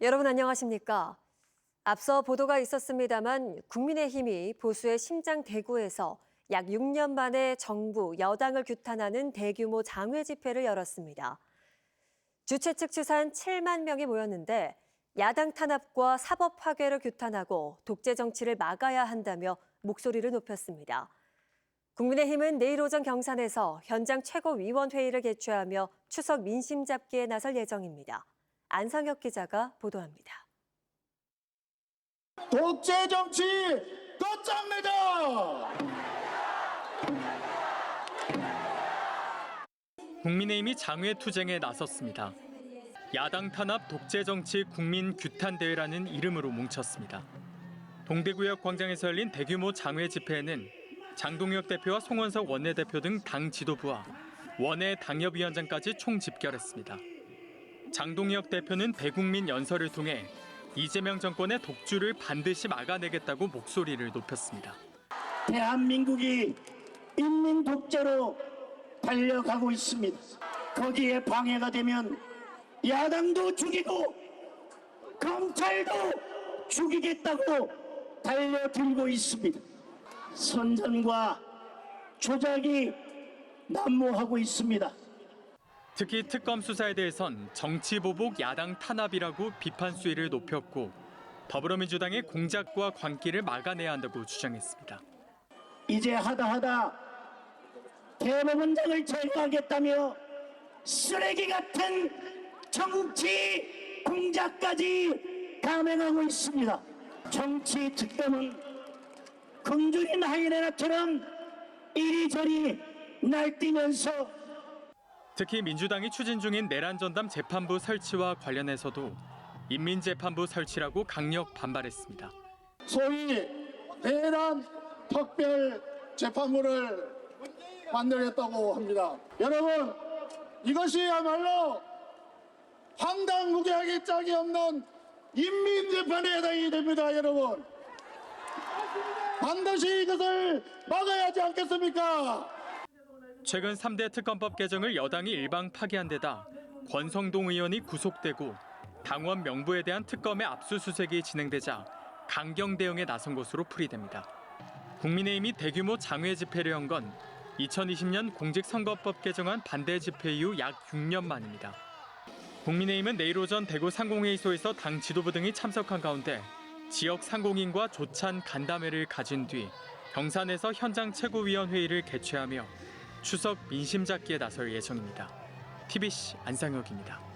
여러분 안녕하십니까? 앞서 보도가 있었습니다만 국민의힘이 보수의 심장 대구에서 약 6년 만에 정부, 여당을 규탄하는 대규모 장외 집회를 열었습니다. 주최 측 추산 7만 명이 모였는데 야당 탄압과 사법 파괴를 규탄하고 독재 정치를 막아야 한다며 목소리를 높였습니다. 국민의힘은 내일 오전 경산에서 현장 최고위원 회의를 개최하며 추석 민심 잡기에 나설 예정입니다. 안상혁 기자가 보도합니다. 독재 정치 끝장내자! 국민의힘이 장외 투쟁에 나섰습니다. 야당 탄압 독재 정치 국민 규탄 대회라는 이름으로 뭉쳤습니다. 동대구역 광장에서 열린 대규모 장외 집회에는 장동혁 대표와 송원석 원내대표 등 당 지도부와 원외 당협위원장까지 총 집결했습니다. 장동혁 대표는 대국민 연설을 통해 이재명 정권의 독주를 반드시 막아내겠다고 목소리를 높였습니다. 대한민국이 인민 독재로 달려가고 있습니다. 거기에 방해가 되면 야당도 죽이고 검찰도 죽이겠다고 달려들고 있습니다. 선전과 조작이 난무하고 있습니다. 특히 특검 수사에 대해선 정치 보복 야당 탄압이라고 비판 수위를 높였고 더불어민주당의 공작과 관계를 막아내야 한다고 주장했습니다. 이제 하다 하다 대법원장을 제거하겠다며 쓰레기 같은 정치 공작까지 감행하고 있습니다. 정치 특검은 굶주린 하이에나처럼 이리저리 날뛰면서 특히 민주당이 추진 중인 내란 전담 재판부 설치와 관련해서도 인민재판부 설치라고 강력 반발했습니다. 소위 대란 특별 재판부를 만들겠다고 합니다. 여러분 이것이야말로 황당무계하게 짝이 없는 인민재판에 해당이 됩니다. 여러분 반드시 이것을 막아야 하지 않겠습니까? 최근 3대 특검법 개정을 여당이 일방 파기한 데다 권성동 의원이 구속되고 당원 명부에 대한 특검의 압수수색이 진행되자 강경 대응에 나선 것으로 풀이됩니다. 국민의힘이 대규모 장외 집회를 연 건 2020년 공직선거법 개정안 반대 집회 이후 약 6년 만입니다. 국민의힘은 내일 오전 대구 상공회의소에서 당 지도부 등이 참석한 가운데 지역 상공인과 조찬 간담회를 가진 뒤 경산에서 현장 최고위원회의를 개최하며 추석 민심 잡기에 나설 예정입니다. TBC 안상혁입니다.